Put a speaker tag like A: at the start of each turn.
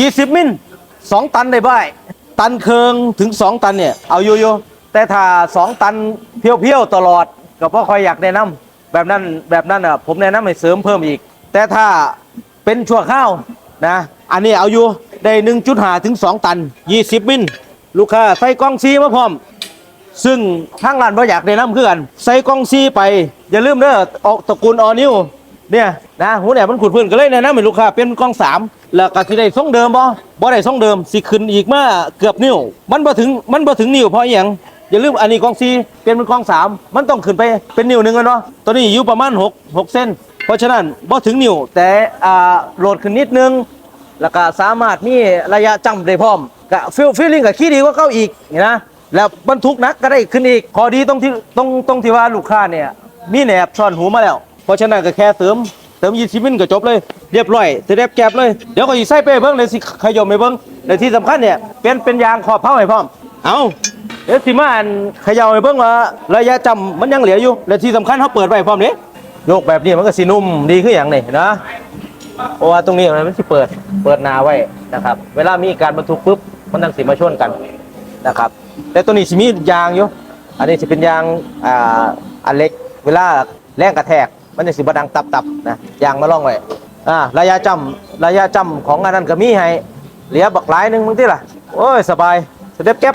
A: ยี่สิบมิลสองตันได้บ่ายตันเคืองถึงสองตันเนี่ยเอาอยู่อยู่แต่ถ้าสองตันเพียวๆตลอดก็เพราะคอยอยากแนะนำแบบนั้นแบบนั้นอะผมแนะนำให้เสริมเพิ่มอีก แต่ถ้าเป็นชั่วข้าวนะอันนี้เอาอยู่ได้หนึ่งจุดหาถึงสองตันยี่สิบมิลลูกค้าใส่กล้องซีมาพร้อม ซึ่งทางร้านบ่อยากแนะนำคือกันใส่กล้องซีไป อย่าลืมเด้อออกตระกูลออนิว เนี่ยนะหูเนี่ยมันขุดพื้นก็เลยแนะนำให้ลูกค้าเป็นกล้องสามแล้วก็สิได้ทรงเดิมบ่บ่ได้ทรงเดิมสิขึ้นอีกมาเกือบนิ้ว มันบ่ถึงมันบ่ถึงนิ้วเพราะอหยังอย่าลืมอันนี้กล้องซีเปลี่ยนเป็นกล้องสามมันต้องขึ้นไปเป็นนิ้วหนึ่งอะเนาะตัวนี้อยู่ประมาณ6 6เส้น เพราะฉะนั้นบ่ถึงนิ้วแต่อ่าโหลดขึ้นนิดนึง แล้วก็สามารถมีระยะจำได้พร้อมก็ฟิลฟิลลิ่งกับขี้ดีกว่าเก้าอีกนี่นะแล้วบรรทุกหนักก็ได้ขึ้นอีกพอดีตรงที่ตรงตรงที่ว่าลูกค้าเนี่ยมีแหนบซ่อนหูมาแล้ว เพราะฉะนั้นก็แค่เติมเติมยีสิมินก็จบเลยเรียบร้อยเสร็จแก็บเลยเดี๋ยวก็สิใส่ไปเบิ้งเลยสิขยมไปเบิ้งแต่ที่สำคัญเนี่ยเป็นเป็นยางขอบเผาให้พร้อม เอาเดี๋ยวสิมาอันเขย่าให้เบิ้งว่าระยะจำมันยังเหลืออยู่และที่สำคัญเขาเปิดไว้พร้อมเด้โยกแบบนี้มันก็สินุ่มดีขึ้นอหย่างนี่นะเพราะว่าตรงนี้มันไม่ใช่เปิดเปิดนาไว้นะครับ เวลามีการบรรทุกปุ๊บมันต้องสิมาชนกันนะครับ แต่ตัวนี้สิมียางอยู่อันนี้จะเป็นยางอ่าอันเล็ก เวลาแรงกระแทก มันจะสิบดังตับๆนะยางมาล่องไว้อ่าระยะจำระยะจำของอันนั้นก็มีให้เหลือบักหลายหนึ่งมึงที่ล่ะโอ้ยสบายสเต็ปแก๊ป